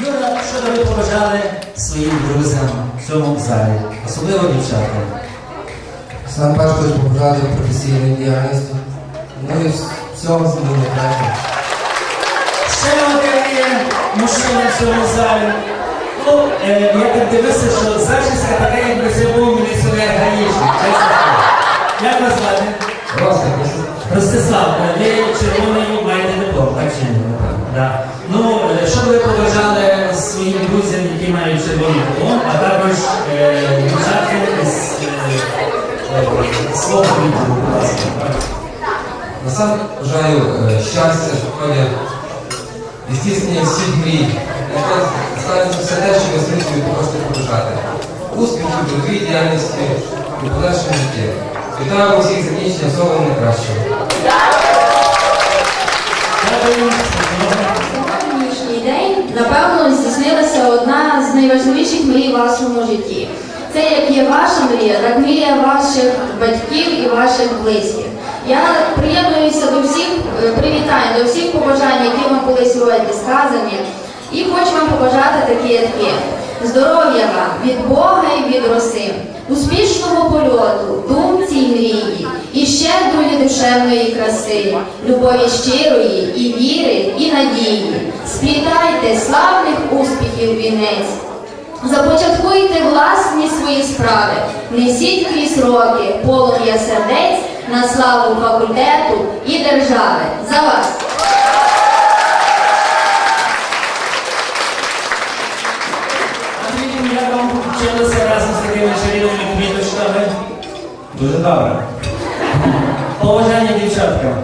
Юра, що ви побажали своїм друзям в цьому залі, особливо дівчатам? Сам перш хочу побажати професійної діяльності. Ну і всього ним найкраще. Ще один є мужчина в цьому залі. Ну, е, я так дивився, що зачіска така, якби це був міліціонер гаїчник. Як вас звати? Ростислав, ви червоний маєте диплом, так чи ні? Ну, е, що ви побажали своїм друзям, які мають червоний диплом, а також е, дівчаткам із е, свого віку, будь ласка. Насам бажаю щастя, здоров'я, здійснення всіх мрій. Станеться все те, що ви собі хочете побажати. Успіхів, трудовій діяльності і подальшому житті. Вітаю усіх закінчення всього найкращого. Сьогоднішній день, напевно, здійснилася одна з найважливіших мрій в вашому житті. Це як є ваша мрія, так мрія ваших батьків і ваших близьких. Я приєднуюся до всіх е, привітань, до всіх побажань, які вам були сьогодні сказані. І хочу вам побажати такі які. Здоров'я вам від Бога і від роси, успішного польоту, думці й мрії, і щедрої душевної краси, любові щирої, і віри, і надії. Сплітайте славних успіхів вінець. Започаткуйте власні свої справи, несіть крізь роки полум'я сердець на славу факультету і держави. За вас! Вчилося разом з такими чарівними квіточками? Дуже добре. Побажання дівчаткам.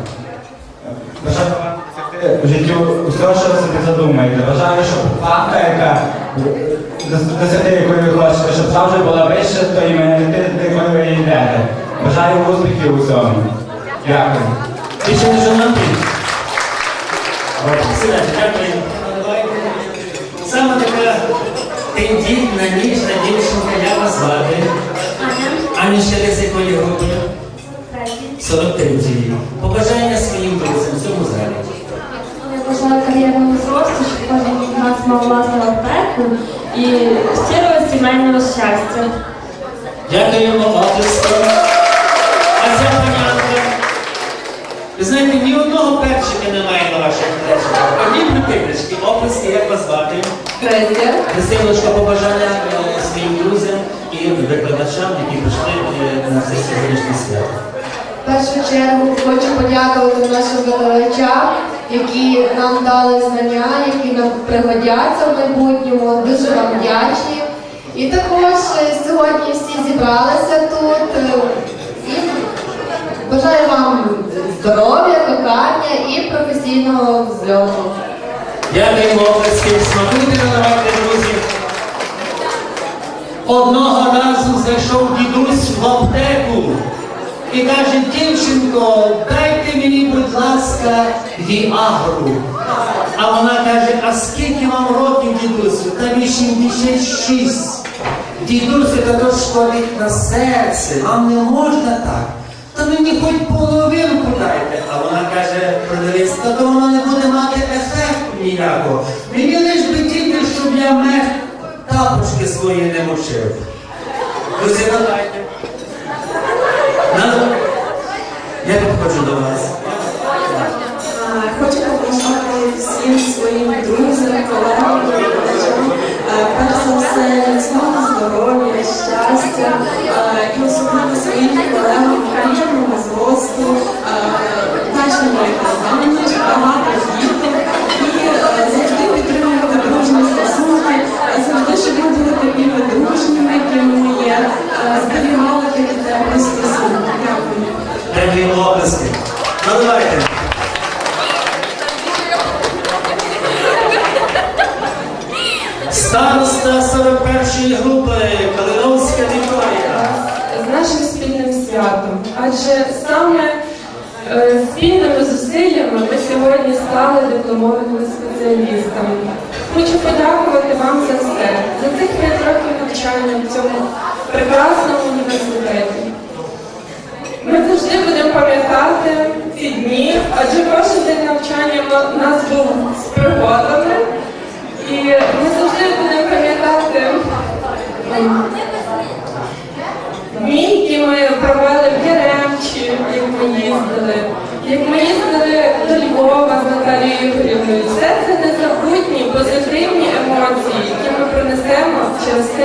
Бажаю вам досягти в життю усього, що ви собі задумаєте. Бажаю, щоб планка, яка дос- досягти якої ви хочете, щоб завжди була вища тої мети, до якої ви йдете. Бажаю успіхів у цьому. Дякую. Більше не жонатий. Сідайте, дякую. Саме така тендітна, ніжна дівчинка, як вас звати? Аня ще десь якої групи? 43 Побажання своїм друзям в цьому залі. Я бажаю кар'єрного зросту, щоб кожен з нас мав власного проекту і щирого сімейного щастя. Дякуємо оплески. А ця панянка. Ви знаєте, ні одного перчика немає на ваших плечах. Одні припиночки, оплески, як вас звати? Христя. Христиночка, побажання е, своїм друзям і викладачам, які прийшли е, на це сьогоднішнє свято. Першу чергу хочу подякувати нашим викладачам, які нам дали знання, які нам пригодяться в майбутньому. Дуже вам вдячні. І також е, сьогодні всі зібралися тут. е, І бажаю вам здоров'я, кохання і професійного взльоту. Дякуємо оплески. Смакуйте наливайте, друзі. Одного разу зайшов дідусь в аптеку і каже, дівчинко, дайте мені, будь ласка, віагру. А вона каже, а скільки вам років, дідусю? Та 86. Дідусю, та то шкодить на серце, вам не можна так. Та мені хоч половинку дайте. А вона каже, продавець, та то воно не буде мати ефекту ніякого. Мені лиш би тільки, щоб я мех тапочки свої не мочив. Друзі, Я підходжу до вас. Хочу побажати всім своїм друзям, колегам, е, перш за все, міцного здоров'я, щастя сьогодні стали дипломованими спеціалістами. Хочу подякувати вам за все, за цих п'ять років навчання в цьому прекрасному університеті. Ми завжди будемо пам'ятати ці дні, адже перший день навчання у нас був з пригодами. І ми завжди будемо пам'ятати дні, які ми провели.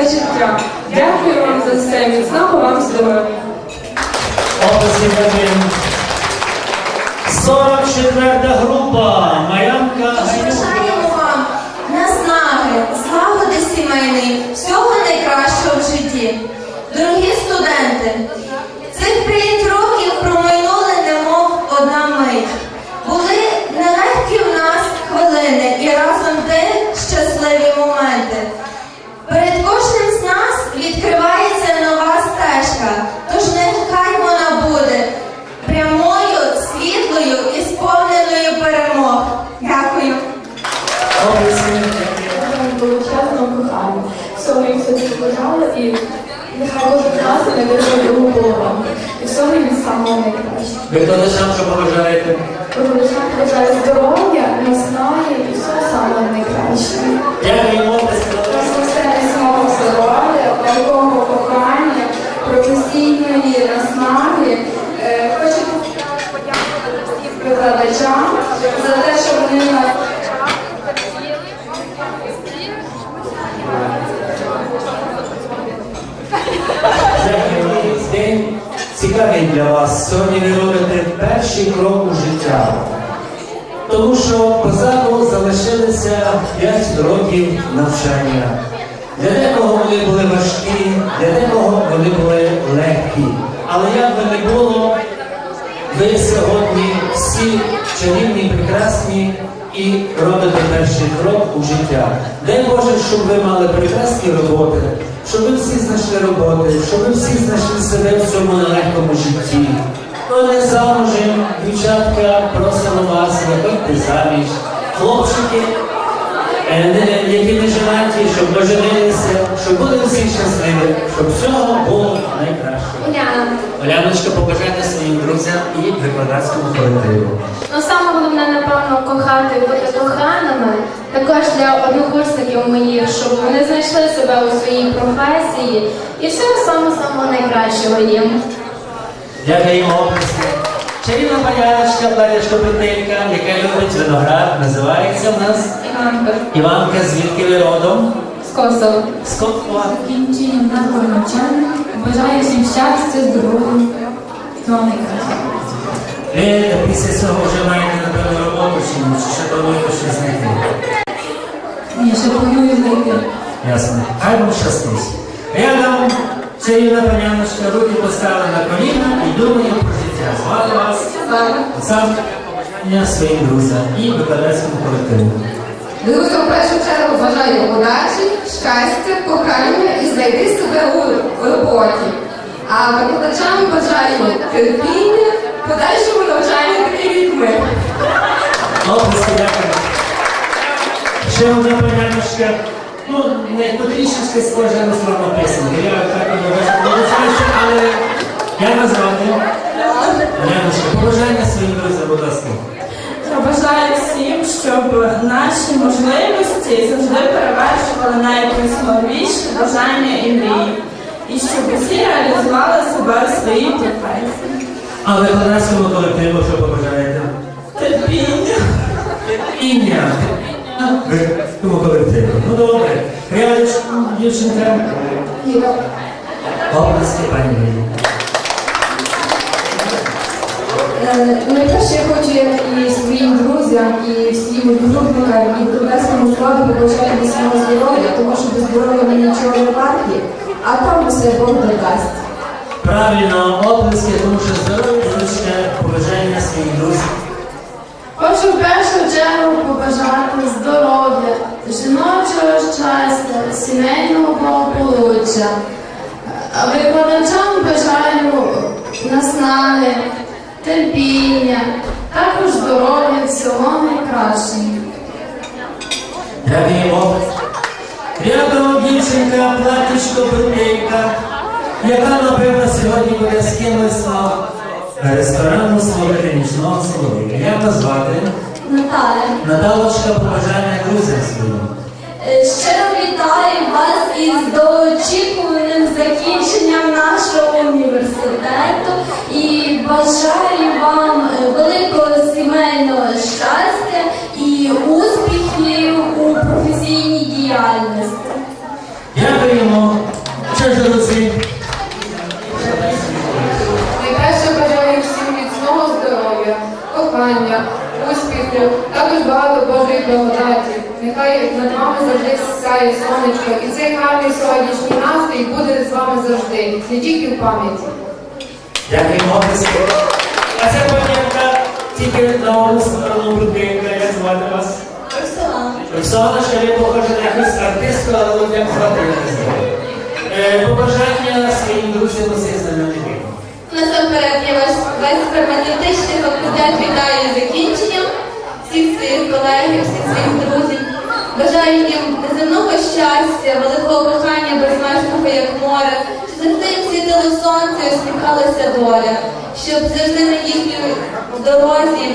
Все життя. Дякую вам за все, міцного вам здоров'я. Обласки 44 група. Марянка Ганюк. Бажаємо вам наснаги, злагоди сімейної, всього найкращого в житті. Дорогі студенти, цих п'ять років промайнули немов одна мить. Були нелегкі в нас хвилини і разом те щасливі моменти. Перед кожним з нас відкривається нова стежка, тож нехай вона буде прямою, світлою і сповненою перемог. Дякую. Обласки. величезному коханню. Їм і нехай кожен з не вирішує другу половину. І всього їм самого найкращого. Викладачам, що побажаєте? Величезно бажаю здоров'я, наснаги і всього самого найкращого. Дякуємо, обласки. Просто все міцного здоров'я, великого кохання, професійної наснаги. Е, Хочу подякувати всім викладачам за те, що вони нас цікавий для вас. Сьогодні ви робите перший крок у життя. Тому що позаду залишилися 5 років навчання. Для декого вони були важкі, для декого вони були легкі. Але як би не було, ви сьогодні всі чарівні, прекрасні і робите перший крок у життя. Дай Боже, щоб ви мали прекрасні роботи, щоб ви всі знайшли роботи, щоб ви всі знайшли себе в цьому нелегкому житті. Ну не замужем, дівчатка, просимо вас, виходьте заміж. Хлопчики, які не женаті, щоб доженилися, щоб були всі щасливі, щоб всього було найкраще. Уляна. Оляночка, побажайте своїм друзям і викладацькому колективу. Ну, саме головне, напевно, кохати і бути коханими. Також для однокурсників моїх, щоб вони знайшли себе у своїй професії і всього самого самого найкращого їм. Дякуємо області. Чарівна паняночка, платячка петелька, яка любить виноград, називається в нас Іванка Іванка, звідки ви родом? з Косово. З Косова. Закінченням нашого навчання бажаю всім щастя, здоров'я. Ви після цього вже маєте, напевно, роботу чи ні? Чи ще плануєте щось знайти? Ні, ще планую знайти. Ясно. Хай вам щастить. Я дам чарівна паняночка, руки поставили на коліна і думаю про життя. Звати вас сам побажання своїм друзям і викладацькому колективу. Друзям в першу чергу бажаю удачі, щастя, кохання і знайти себе у роботі. А викладачам бажаю терпіння, подальшому навчанню таких. Оплески, дякую. Ще одна паняночка. Ну, не потрішечки схожа на слова писанки. Я так не вибачаюся, але я назвати. Паняночка, побажання своїм друзям, будь ласка. Щоб наші можливості завжди перевершували найкрасновіші бажання і мрії. І щоб усі реалізували себе в своїй професії. А викладацькому колективу що побажаєте? Терпіння. Іння. Викладацькому колективу. Ну добре. Рядочку, дівчинка. Оплески, пані Найперше я хочу і своїм друзям, і всім одногрупникам, і докторському складу побажати міцного здоров'я, тому що без здоров'я ми нічого не варті, а там усе Бог додасть. Правильно, оплески, тому що здоров'я лише побажання своїм друзям. Хочу в першу чергу побажати здоров'я, жіночого щастя, сімейного благополуччя. А Викладачам бажаю наснаги, терпіння, також здоров'я, всього найкращого. Дякуємо. Рядом дівчинка, платічко, брудейка, яка, напевно, сьогодні буде з кимось на ресторану слухати нічного соловика. Як вас звати? Наталя. Наталочка, побажання друзям своїм. Е, Щиро вітаю вас із довгоочікуваним закінченням нашого університету і бажаю над вами завжди сяє сонечко, і цей гарний сьогоднішній настрій буде з вами завжди, не тільки в пам'яті. Дякуємо. А це подяка тільки на новому будинку, як звати вас? Роксолана. Роксолана, що ви похожа на якусь артистку, але звати не. Е, Побажання своїм друзям усіх знайомих. Насамперед я вас весь фармацевтичний факультет вітаю з закінченням всіх своїх колегів, всіх своїх друзів. Бажаю їм неземного щастя, великого кохання безмежного, як море, щоб завжди їм світило сонце і усміхалася доля, щоб завжди на їхній дорозі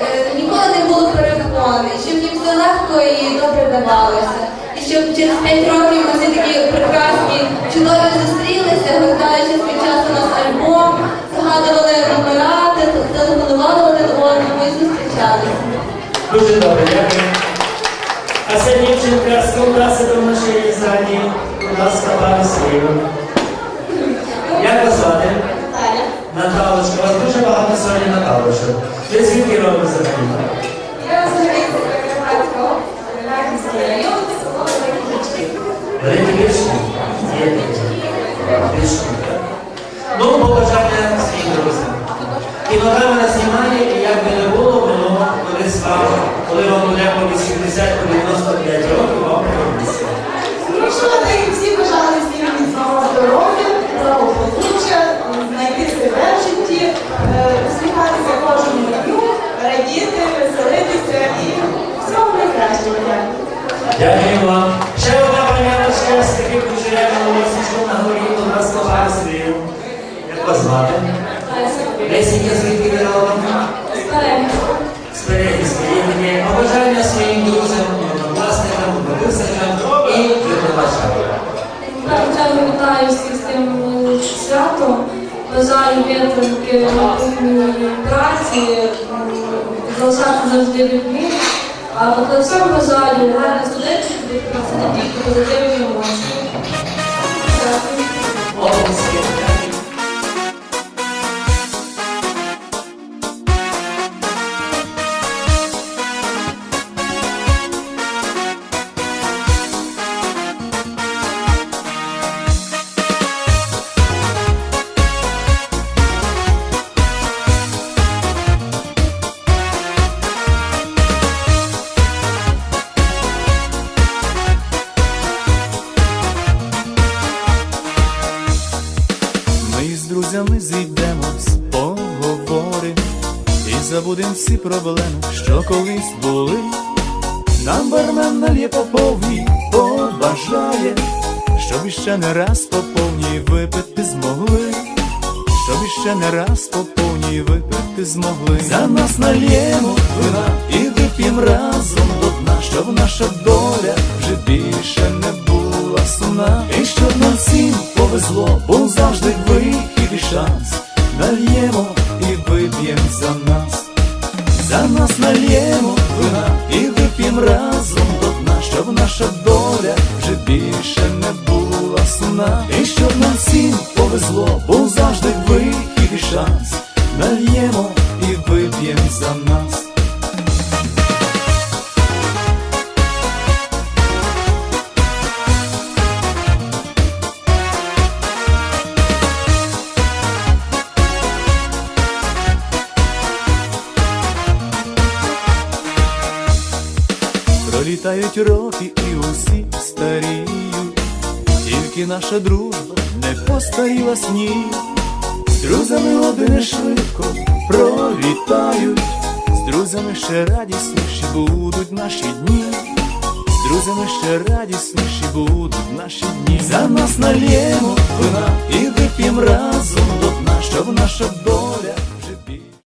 е, ніколи не було перепони, щоб їм все легко і добре давалося. І щоб через п'ять років ми всі такі прекрасні, чудові зустрілися, гортаючи свій час у нас альбом, згадували номера, телефонували один одному і зустрічалися. Дуже добре, дякую. А ця дівчинка з до нашої ззаді. Будь ласка, пане свою. Як вас звати? Наталя. Наталочка. У вас дуже багато е, святом. Бажаю витримки в праці, м, залишати завжди людьми. А викладачам бажаю гарних студентів, приносять тільки позитивні емоції. Дякую. Забудем проблеми, що колись були. Нам бармен нальє по побажає, щоб іще не раз по повній випити змогли, щоб іще не раз по повній випити змогли. За нас нальємо вина і вип'єм разом до дна, щоб наша доля вже більше не була сумна. І щоб нам всім повезло, був завжди вихід і шанс. Нальємо і вип'єм за нас. За нас нальємо вина і вип'єм разом Пролітають роки і усі старіють, тільки наша дружба не постаріла сні. З друзями одне швидко пролітають, з друзями ще радісніші будуть наші дні, з друзями ще радісніші будуть наші дні. За нас нальємо вина і вип'єм разом до дна, щоб наша доля